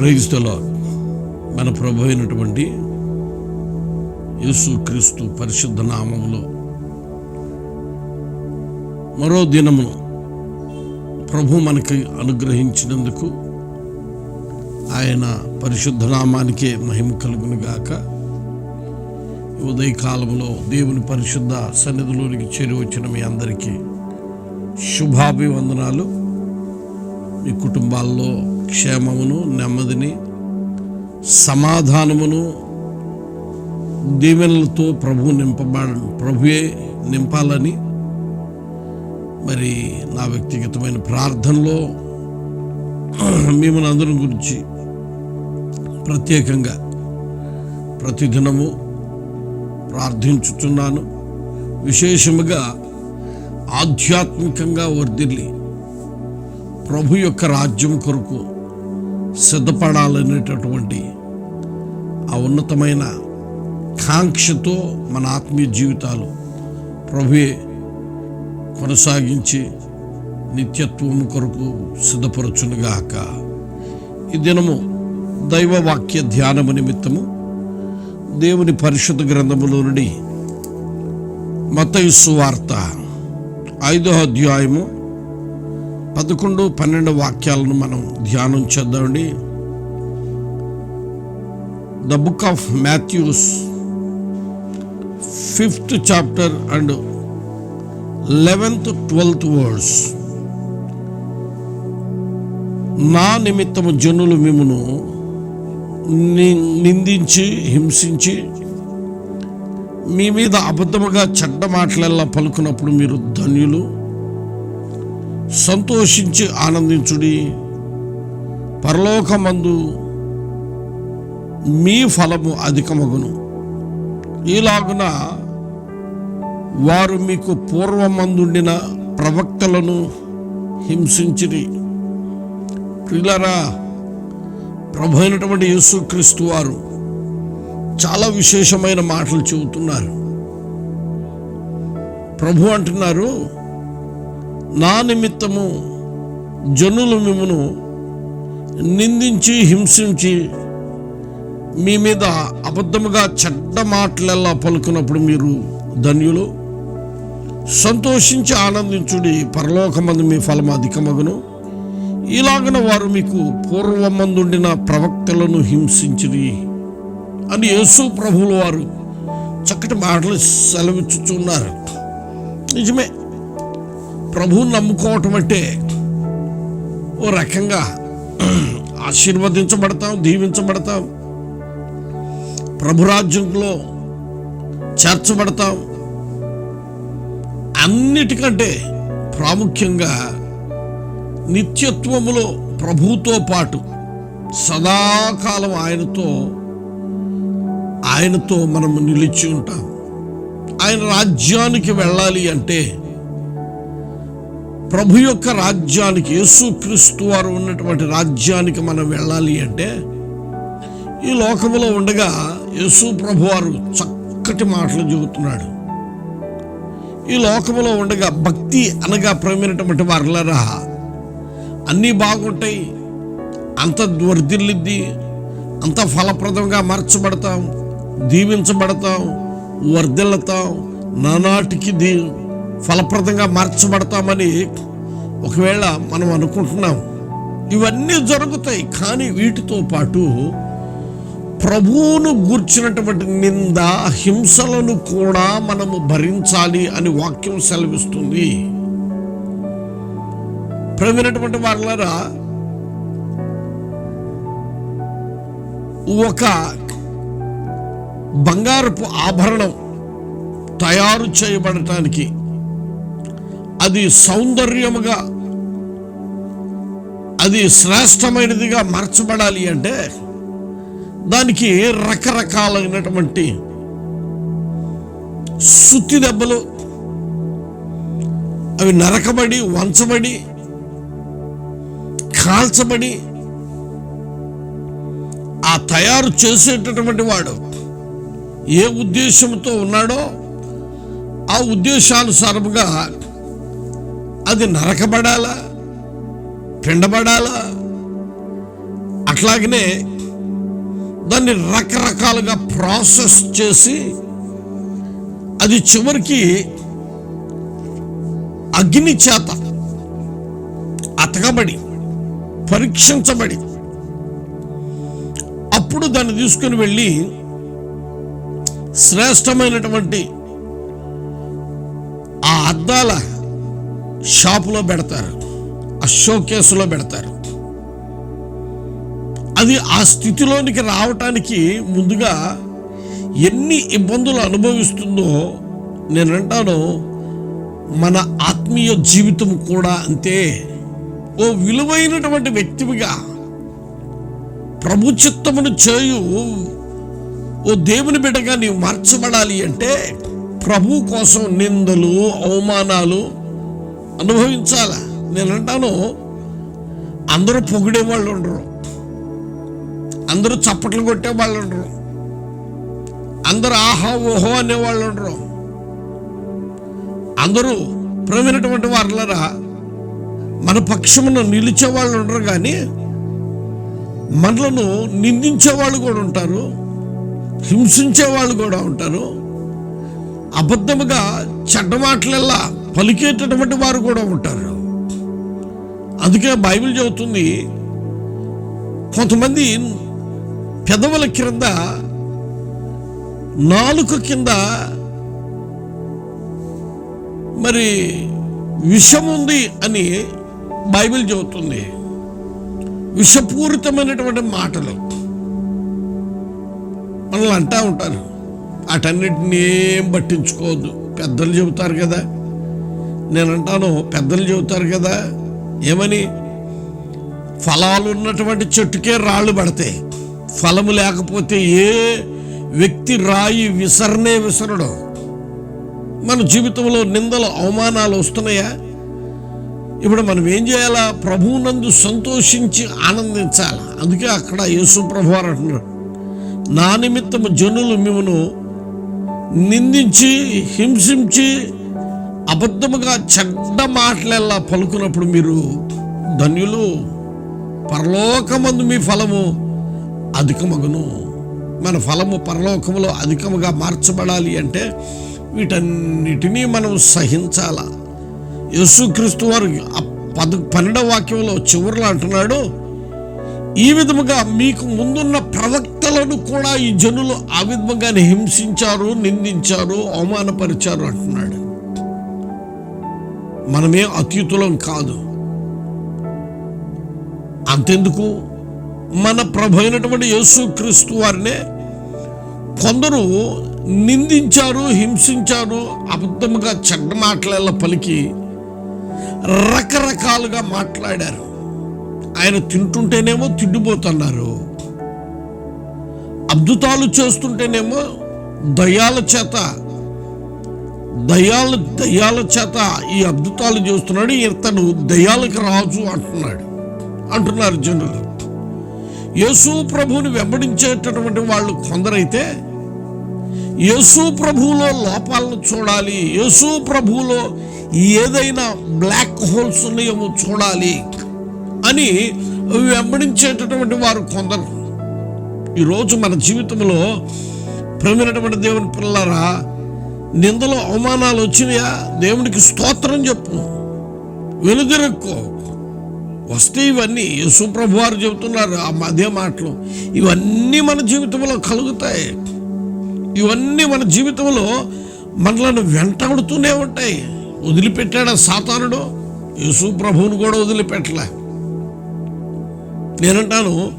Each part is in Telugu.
ప్రైజ్లో మన ప్రభు అయినటువంటి యేసు క్రీస్తు పరిశుద్ధ నామంలో మరో దినమును ప్రభు మనకి అనుగ్రహించినందుకు ఆయన పరిశుద్ధ నామానికే మహిమ కలుగును గాక. ఉదయకాలంలో దేవుని పరిశుద్ధ సన్నిధిలోనికి చేరి వచ్చిన మీ అందరికీ శుభాభివందనాలు. మీ కుటుంబాల్లో క్షేమమును నెమ్మదిని సమాధానమును దీవెనలతో ప్రభు నింపబడ ప్రభుయే నింపాలని మరి నా వ్యక్తిగతమైన ప్రార్థనలో మిమ్మల్ని అందరం గురించి ప్రత్యేకంగా ప్రతిదినము ప్రార్థించుచున్నాను. విశేషముగా ఆధ్యాత్మికంగా వర్ధిల్లి ప్రభు యొక్క రాజ్యం కొరకు సిద్ధపడాలనేటటువంటి ఆ ఉన్నతమైన కాంక్షతో మన ఆత్మీయ జీవితాలు ప్రభువే కొనసాగించి నిత్యత్వము కొరకు సిద్ధపరచునుగాక. ఈ దినము దైవవాక్య ధ్యానము నిమిత్తము దేవుని పరిశుద్ధ గ్రంథములో నుండి మతయుసు వార్త ఐదో అధ్యాయము పదకొండు పన్నెండు వాక్యాలను మనం ధ్యానం చేద్దామండి the book of Matthews fifth chapter and eleventh twelfth words నా నిమిత్తము జనులు మిమ్మను ని- నిందించి హింసించి మీ మీద అబద్ధముగా చెడ్డ మాటలెల్లా పలుకున్నప్పుడు మీరు ధన్యులు. సంతోషించి ఆనందించుడి. పరలోకమందు మీ ఫలము అధికమగును. ఈలాగున వారు మీకు పూర్వమందుండిన ప్రవక్తలను హింసించిరి. ప్రిలరా ప్రభు అయినటువంటి యేసుక్రీస్తు వారు చాలా విశేషమైన మాటలు చెబుతున్నారు. ప్రభు అంటున్నారు నా నిమిత్తము జనులు మిమ్మను నిందించి హింసించి మీ మీద అబద్ధముగా చెడ్డ మాటలెల్లా పలుకున్నప్పుడు మీరు ధన్యులు. సంతోషించి ఆనందించుడి పరలోకమందు మీ ఫలం అధికమగును. ఇలాగన వారు మీకు పూర్వమందుండిన ప్రవక్తలను హింసించిరి అని యేసు ప్రభువులు వారు చక్కటి మాటలు సెలవిచ్చుచున్నారు. నిజమే. ప్రభువుని నమ్ముకోవటం అంటే ఓ రకంగా ఆశీర్వదించబడతాం దీవించబడతాం ప్రభురాజ్యంలో చేర్చబడతాం అన్నిటికంటే ప్రాముఖ్యంగా నిత్యత్వములో ప్రభుతో పాటు సదాకాలం ఆయనతో ఆయనతో మనం నిలిచి ఉంటాం. ఆయన రాజ్యానికి వెళ్ళాలి అంటే ప్రభు యొక్క రాజ్యానికి యేసుక్రీస్తు వారు ఉన్నటువంటి రాజ్యానికి మనం వెళ్ళాలి అంటే ఈ లోకములో ఉండగా యేసు ప్రభు వారు చక్కటి మాటలు చెబుతున్నాడు. ఈ లోకములో ఉండగా భక్తి అనగా ప్రేమైనటువంటి వారులరా అన్నీ బాగుంటాయి అంత వర్ధిల్లిద్ది అంత ఫలప్రదంగా మార్చబడతాం దీవించబడతాం వర్ధిల్లుతాం నానాటికి దీ ఫలప్రదంగా మార్చబడతామని ఒకవేళ మనం అనుకుంటున్నాం. ఇవన్నీ జరుగుతాయి. కానీ వీటితో పాటు ప్రభువును గూర్చినటువంటి నింద హింసలను కూడా మనము భరించాలి అని వాక్యం సెలవిస్తుంది. ప్రమినటువంటి వాళ్ళరా ఒక బంగారపు ఆభరణం తయారు చేయబడటానికి అది సౌందర్యముగా అది శ్రేష్టమైనదిగా మార్చబడాలి అంటే దానికి రకరకాలైనటువంటి సుత్తి దెబ్బలు అవి నరకబడి వంచబడి కాల్చబడి ఆ తయారు చేసేటటువంటి వాడు ఏ ఉద్దేశంతో ఉన్నాడో ఆ ఉద్దేశానుసారముగా అది నరకబడాలా? పిండబడాలా? అట్లాగనే దాన్ని రకరకాలుగా ప్రాసెస్ చేసి అది చివరికి అగ్ని చేత అతకబడి పరీక్షించబడి అప్పుడు దాన్ని తీసుకుని వెళ్ళి శ్రేష్టమైనటువంటి ఆ అద్దాల షాపులో పెడతారు ఆ షోకేసులో పెడతారు. అది ఆ స్థితిలోనికి రావటానికి ముందుగా ఎన్ని ఇబ్బందులు అనుభవిస్తుందో నేను అంటాను మన ఆత్మీయ జీవితం కూడా అంతే. ఓ విలువైనటువంటి వ్యక్తివిగా ప్రభు చిత్తమును చేయు ఓ దేవుని బిడ్డగా నీవు మార్చబడాలి అంటే ప్రభు కోసం నిందలు అవమానాలు అనుభవించాల? నేను అంటాను అందరూ పొగిడే వాళ్ళు ఉండరు. అందరూ చప్పట్లు కొట్టే వాళ్ళు ఉండరు. అందరూ ఆహా ఓహో అనేవాళ్ళు ఉండరు. అందరూ ప్రేమైనటువంటి వారులరా మన పక్షమున నిలిచే వాళ్ళు ఉండరు కానీ మనలను నిందించే వాళ్ళు కూడా ఉంటారు హింసించే వాళ్ళు కూడా ఉంటారు. అబద్ధముగా చెడ్డ మాటలల్లా పలికేటటువంటి వారు కూడా ఉంటారు. అందుకే బైబిల్ చెబుతుంది కొంతమంది పెదవుల క్రింద నాలుక కింద మరి విషం ఉంది అని బైబిల్ చెబుతుంది. విషపూరితమైనటువంటి మాటలు మనల్ని అంటా ఉంటారు. వాటన్నిటిని ఏం పట్టించుకోవద్దు. పెద్దలు చెబుతారు కదా. నేను అంటాను పెద్దలు చెబుతారు కదా ఏమని? ఫలాలు ఉన్నటువంటి చెట్టుకే రాళ్ళు పడతాయి ఫలము లేకపోతే ఏ వ్యక్తి రాయి విసరనే విసరడం. మన జీవితంలో నిందలు అవమానాలు వస్తున్నాయా? ఇప్పుడు మనం ఏం చేయాలా? ప్రభువునందు సంతోషించి ఆనందించాలి? అందుకే అక్కడ యేసు ప్రభు అంటున్నాడు నా నిమిత్తము జనులు మిమ్మను నిందించి హింసించి అబద్ధముగా చెడ్డ మాటలెల్లా పలుకున్నప్పుడు మీరు ధన్యులు. పరలోకమందు మీ ఫలము అధికమగును. మన ఫలము పరలోకములో అధికముగా మార్చబడాలి అంటే వీటన్నిటినీ మనం సహించాలా? యేసుక్రీస్తు వారు ఆ పద పన్నెండవ వాక్యంలో చివరిలో అంటున్నాడు ఈ విధముగా మీకు ముందున్న ప్రవక్తలను కూడా ఈ జనులు ఆ విధముగానే హింసించారు నిందించారు అవమానపరిచారు అంటున్నాడు. మనమే అత్యుతులం కాదు. అంతెందుకు? మన ప్రభు అయినటువంటి యేసుక్రీస్తు వారినే కొందరు నిందించారు హింసించారు అబద్ధముగా చెడ్డ మాటల పలికి రకరకాలుగా మాట్లాడారు. ఆయన తింటుంటేనేమో తిండిపోతున్నారు. అద్భుతాలు చేస్తుంటేనేమో దయాల చేత దయాలు దయాల చేత ఈ అద్భుతాలు చేస్తున్నాడు ఇతను దయాలకు రాజు అంటున్నాడు. అంటున్నారు జనులు. యేసు ప్రభువుని వెంబడించేటటువంటి వాళ్ళు కొందరైతే యేసు ప్రభువులో లోపాలను చూడాలి యేసు ప్రభువులో ఏదైనా బ్లాక్ హోల్స్ ఉన్నాయేమో చూడాలి అని వెంబడించేటటువంటి వారు కొందరు. ఈరోజు మన జీవితంలో ప్రమినటువంటి దేవుని పిల్లరా నిందలు అవమానాలు వచ్చినాయా? దేవునికి స్తోత్రం చెప్పు. వెనుదిరక్కో. వస్తే ఇవన్నీ యేసుప్రభు వారు చెబుతున్నారు. ఆ మధ్య మాటలు. ఇవన్నీ మన జీవితంలో కలుగుతాయి. ఇవన్నీ మన జీవితంలో మనలను వెంటాడుతూనే ఉంటాయి. వదిలిపెట్టాడు సాతానుడు? యేసు ప్రభువును కూడా వదిలిపెట్టలే. నేనంటాను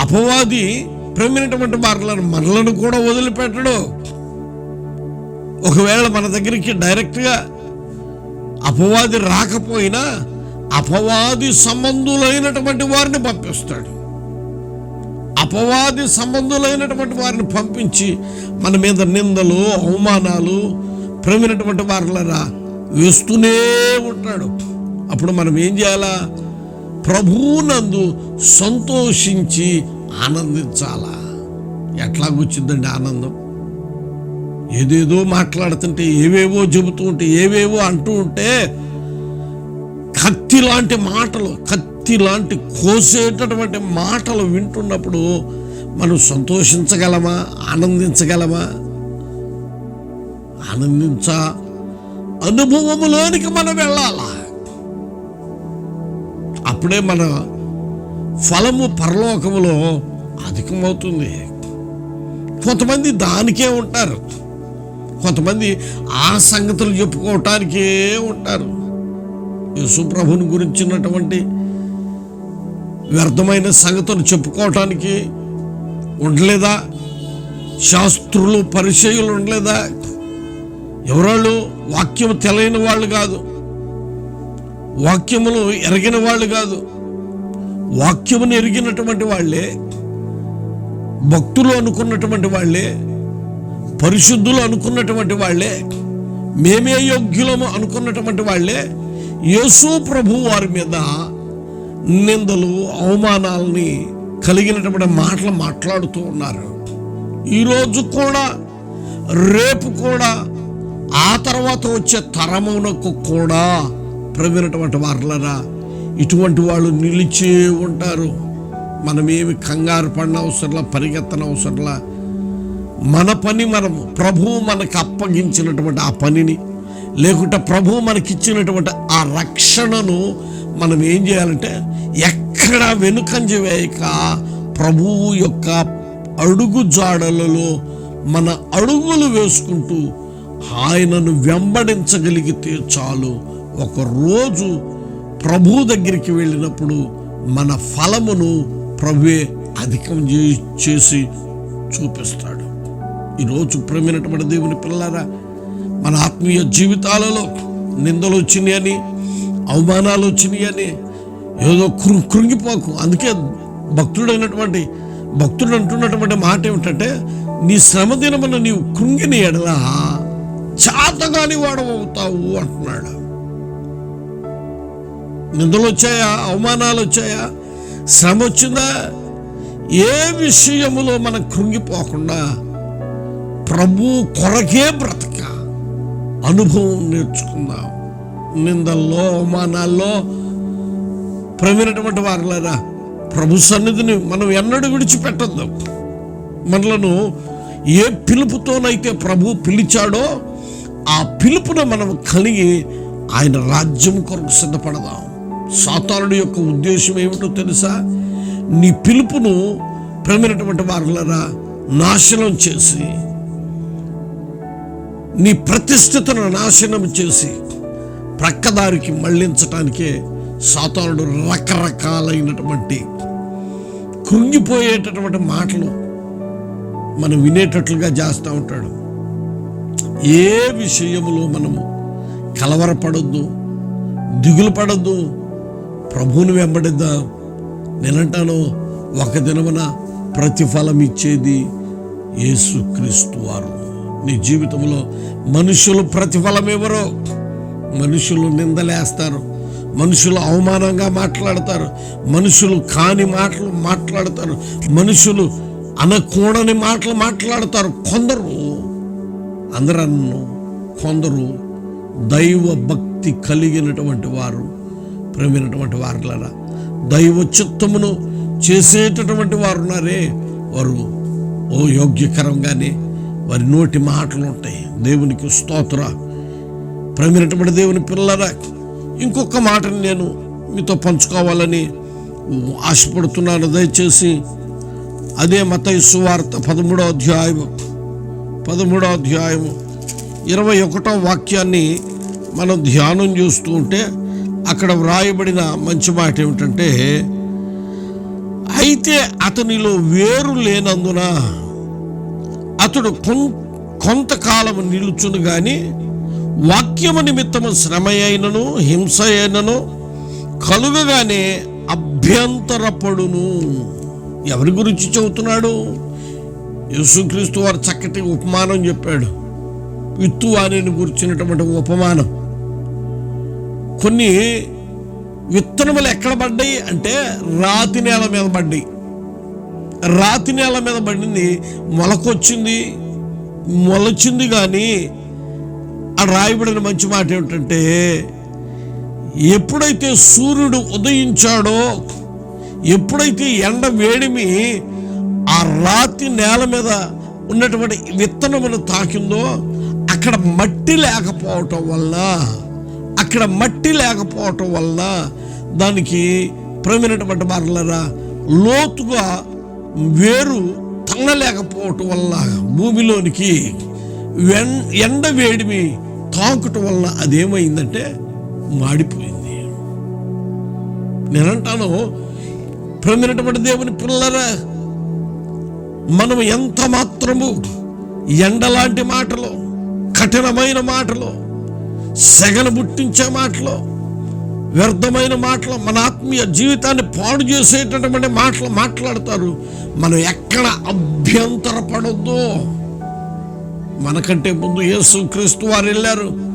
అపవాది ప్రమినటువంటి మార్లను మనలను కూడా వదిలిపెట్టడు. ఒకవేళ మన దగ్గరికి డైరెక్ట్గా అపవాది రాకపోయినా అపవాది సంబంధులైనటువంటి వారిని పంపిస్తాడు. అపవాది సంబంధులైనటువంటి వారిని పంపించి మన మీద నిందలు అవమానాలు ప్రమినటువంటి వారిలరా వేస్తూనే ఉంటాడు. అప్పుడు మనం ఏం చేయాలా? ప్రభువునందు సంతోషించి ఆనందించాలా? ఎట్లాగొచ్చిందండి ఆనందం? ఏదేదో మాట్లాడుతుంటే ఏవేవో చెబుతూ ఉంటే ఏవేవో అంటూ ఉంటే కత్తి లాంటి మాటలు కత్తి లాంటి కోసేటటువంటి మాటలు వింటున్నప్పుడు మనం సంతోషించగలమా? ఆనందించగలమా? ఆనందించ అనుభవములోనికి మనం వెళ్ళాలా? అప్పుడే మన ఫలము పరలోకములో అధికమవుతుంది. కొంతమంది దానికే ఉంటారు. కొంతమంది ఆ సంగతులు చెప్పుకోవటానికే ఉంటారు. యేసుప్రభుని గురించినటువంటి వ్యర్థమైన సంగతులు చెప్పుకోవటానికి ఉండలేదా? శాస్త్రులు పరిచయులు ఉండలేదా? ఎవరాళ్ళు వాక్యం తెలియని వాళ్ళు కాదు. వాక్యములు ఎరగిన వాళ్ళు కాదు. వాక్యమును ఎరిగినటువంటి వాళ్ళే భక్తులు అనుకున్నటువంటి వాళ్ళే పరిశుద్ధులు అనుకున్నటువంటి వాళ్ళే మేమే యోగ్యులము అనుకున్నటువంటి వాళ్ళే యేసు ప్రభు వారి మీద నిందలు అవమానాలని కలిగినటువంటి మాటలు మాట్లాడుతూ ఉన్నారు. ఈరోజు కూడా రేపు కూడా ఆ తర్వాత వచ్చే తరమునకు కూడా ప్రవీణటువంటి వారులరా ఇటువంటి వాళ్ళు నిలిచే ఉంటారు. మనమేమి కంగారు పడిన అవసరంలా పరిగెత్తన అవసరంలా మన పని మనము ప్రభువు మనకు అప్పగించినటువంటి ఆ పనిని లేకుంటే ప్రభువు మనకిచ్చినటువంటి ఆ రక్షణను మనం ఏం చేయాలంటే ఎక్కడ వెనుకంజ వేయక ప్రభువు యొక్క అడుగు జాడలలో మన అడుగులు వేసుకుంటూ ఆయనను వెంబడించగలిగితే చాలు. ఒక రోజు ప్రభు దగ్గరికి వెళ్ళినప్పుడు మన ఫలమును ప్రభువే అధికం చేసి చూపిస్తాడు. ఈరోజు ప్రేమైనటువంటి దేవుని పిల్లారా మన ఆత్మీయ జీవితాలలో నిందలు వచ్చినాయని అవమానాలు వచ్చినాయని ఏదో కృ కృంగిపోకు అందుకే భక్తుడైనటువంటి భక్తుడు అంటున్నటువంటి మాట ఏమిటంటే నీ శ్రమ దినమున నీవు కృంగిని ఎడలా చాతగాని వాడవుతావు అంటున్నాడు. నిందలు వచ్చాయా? అవమానాలు వచ్చాయా? శ్రమ వచ్చిందా? ఏ విషయములో మనం కృంగిపోకుండా ప్రభు కొరకే బ్రతక. అనుభవం నేర్చుకుందాం. నిందల్లో అవమానాల్లో ప్రవీణటువంటి వారులరా ప్రభు సన్నిధిని మనం ఎన్నడూ విడిచిపెట్టద్దు. మనలను ఏ పిలుపుతోనైతే ప్రభు పిలిచాడో ఆ పిలుపును మనం కలిగి ఆయన రాజ్యం కొరకు సిద్ధపడదాం. సాతానుడి యొక్క ఉద్దేశం ఏమిటో తెలుసా? నీ పిలుపును ప్రమినటువంటి వారులరా నాశనం చేసి నీ ప్రతిష్ఠితను నాశనం చేసి ప్రక్కదారికి మళ్ళించటానికే సాతానుడు రకరకాలైనటువంటి కృంగిపోయేటటువంటి మాటలు మనం వినేటట్లుగా చేస్తూ ఉంటాడు. ఏ విషయంలో మనము కలవరపడొద్దు దిగులు పడొద్దు ప్రభువుని వెంబడిద్దాం. నేనంటాను ఒక దినమున ప్రతిఫలం ఇచ్చేది యేసుక్రీస్తు వారు. నీ జీవితంలో మనుషులు ప్రతిఫలం ఎవరో? మనుషులు నిందలేస్తారు. మనుషులు అవమానంగా మాట్లాడతారు. మనుషులు కాని మాటలు మాట్లాడతారు. మనుషులు అనకూడని మాటలు మాట్లాడతారు. కొందరు అందరన్ను కొందరు దైవ భక్తి కలిగినటువంటి వారు ప్రేమైనటువంటి వారులరా. దైవ చిత్తమును చేసేటటువంటి వారు ఉన్నారే వారు ఓ యోగ్యకరంగానే వారి నోటి మాటలు ఉంటాయి. దేవునికి స్తోత్ర. ప్రమిరటబడి దేవుని పిల్లరా ఇంకొక మాటని నేను మీతో పంచుకోవాలని ఆశపడుతున్నాను. దయచేసి అదే మత సువార్త పదమూడో అధ్యాయం పదమూడో అధ్యాయము ఇరవై ఒకటో వాక్యాన్ని మనం ధ్యానం చేస్తూ ఉంటే అక్కడ వ్రాయబడిన మంచి మాట ఏమిటంటే అయితే అతనిలో వేరు లేనందున అతడు కొం- కొంతకాలం నిలుచును గాని వాక్యము నిమిత్తము శ్రమ అయినను హింస అయినను కలుగగానే అభ్యంతరపడును. ఎవరి గురించి చెబుతున్నాడు? యేసుక్రీస్తు వారు చక్కటి ఉపమానం చెప్పాడు. విత్తువాణిని గురించినటువంటి ఉపమానం. కొన్ని విత్తనములు ఎక్కడ పడ్డాయి అంటే రాతి నేల మీద పడ్డాయి. రాతి నేల మీద పడింది మొలకొచ్చింది మొలచింది కానీ ఆ రాయబడిన మంచి మాట ఏమిటంటే ఎప్పుడైతే సూర్యుడు ఉదయించాడో ఎప్పుడైతే ఎండ వేడిమి ఆ రాతి నేల మీద ఉన్నటువంటి విత్తనమును తాకిందో అక్కడ మట్టి లేకపోవటం వల్ల అక్కడ మట్టి లేకపోవటం వల్ల దానికి ప్రమినటువంటి మరలరా లోతుగా వేరు తన్నలేకపోవటం వల్ల భూమిలోనికి వెన్ ఎండ వేడిమి తాకుట వల్ల అదేమైందంటే మాడిపోయింది. నేనంటాను ప్రమినటువంటి దేవుని పిల్లరా మనం ఎంత మాత్రము ఎండలాంటి మాటలు కఠినమైన మాటలు సెగను పుట్టించే మాటలు వ్యర్థమైన మాటలు మన ఆత్మీయ జీవితాన్ని పాడు చేసేటటువంటి మాటలు మాట్లాడతారు. మనం ఎక్కడ అభ్యంతరపడద్దు. మనకంటే ముందు యేసు క్రీస్తు వారు వెళ్ళారు.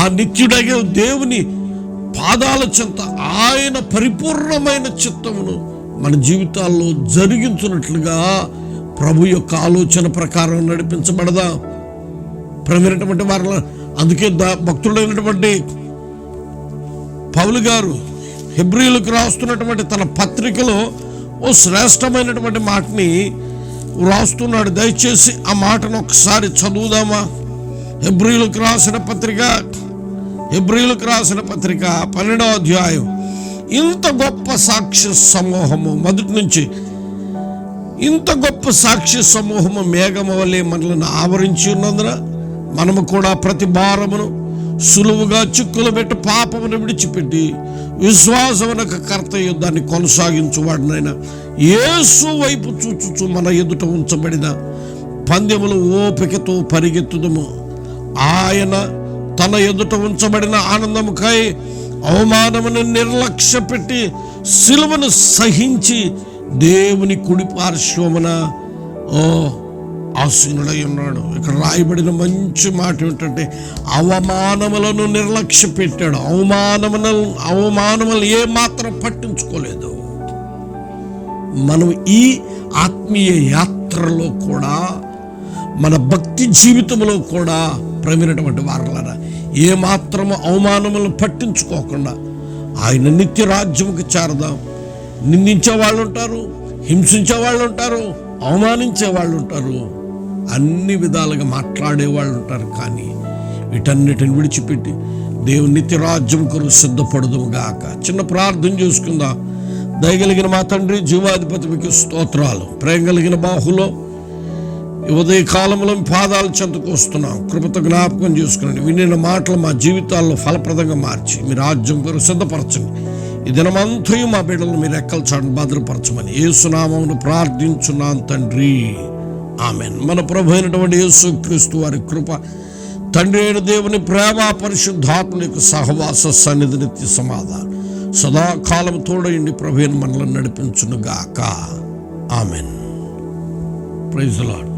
ఆ నిత్యుడగే దేవుని పాదాల చెంత ఆయన పరిపూర్ణమైన చిత్తమును మన జీవితాల్లో జరిగించున్నట్లుగా ప్రభు యొక్క ఆలోచన ప్రకారం నడిపించబడదా. ప్రమినటువంటి వారి అందుకే దా- భక్తుడైనటువంటి పౌలు గారు హెబ్రిలకు రాస్తున్నటువంటి తన పత్రికలో ఓ శ్రేష్టమైనటువంటి మాటని రాస్తున్నాడు. దయచేసి ఆ మాటను ఒకసారి చదువుదామా? హెబ్రిలకు రాసిన పత్రిక హెబ్రిలకు రాసిన పత్రిక పన్నెండవ అధ్యాయం. ఇంత గొప్ప సాక్ష్య సమూహము మొదటి నుంచి ఇంత గొప్ప సాక్ష్య సమూహము మేఘము వలె మనల్ని ఆవరించి ఉన్నందున మనము కూడా ప్రతి భారమును సులువుగా చిక్కులు పెట్టి పాపమును విడిచిపెట్టి విశ్వాసమునకు కర్త యుద్ధాన్ని కొనసాగించువాడినైనా యేసు వైపు చూచుచు మన ఎదుట ఉంచబడిన పందెములు ఓపికతో పరిగెత్తుదము. ఆయన తన ఎదుట ఉంచబడిన ఆనందముకై అవమానమును నిర్లక్ష్య పెట్టి సిలువను సహించి దేవుని కుడి పార్శ్వమున ఓ ఆసీనుడై ఉన్నాడు. ఇక్కడ రాయబడిన మంచి మాట ఏంటంటే అవమానములను నిర్లక్ష్య పెట్టాడు. అవమానములను అవమానములు ఏమాత్రం పట్టించుకోలేదు. మనం ఈ ఆత్మీయ యాత్రలో కూడా మన భక్తి జీవితంలో కూడా ప్రమినటువంటి వారలరా ఏ మాత్రము అవమానములను పట్టించుకోకుండా ఆయన నిత్య రాజ్యముకి చేరదాం. నిందించే వాళ్ళు ఉంటారు హింసించే వాళ్ళు ఉంటారు అవమానించే వాళ్ళు ఉంటారు అన్ని విధాలుగా మాట్లాడే వాళ్ళు ఉంటారు కానీ వీటన్నిటిని విడిచిపెట్టి దేవుని నిత్య రాజ్యం కొరకు సిద్ధపడదుము గాక. చిన్న ప్రార్థన చేసుకుందాం. దయగలిగిన మా తండ్రి జీవాధిపతి మీకు స్తోత్రాలు. ప్రేమ కలిగిన బాహులో ఉదయ కాలంలో పాదాలు పాదాల చెంతకు వస్తున్నాం. కృపతో జ్ఞాపకం చేసుకునండి. వినిన మాటలు మా జీవితాల్లో ఫలప్రదంగా మార్చి మీ రాజ్యం కొరకు సిద్ధపరచండి. ఈ దినమంతయు మా బిడ్డలు మీరు ఎక్కలు చాటును భద్రపరచమని ఏసునామమును ప్రార్థించున్నాం తండ్రి. ఆమెన్. మన ప్రభు అయినటువంటి యేసు క్రీస్తు వారి కృప తండ్రి అయిన దేవుని ప్రేమ పరిశుద్ధాత్మ యొక్క సహవాస సన్నిధి నిత్య సమాధానం. సదాకాలం తోడయండి ప్రభు మనల్ని నడిపించునుగాక. ఆమెన్. Praise lord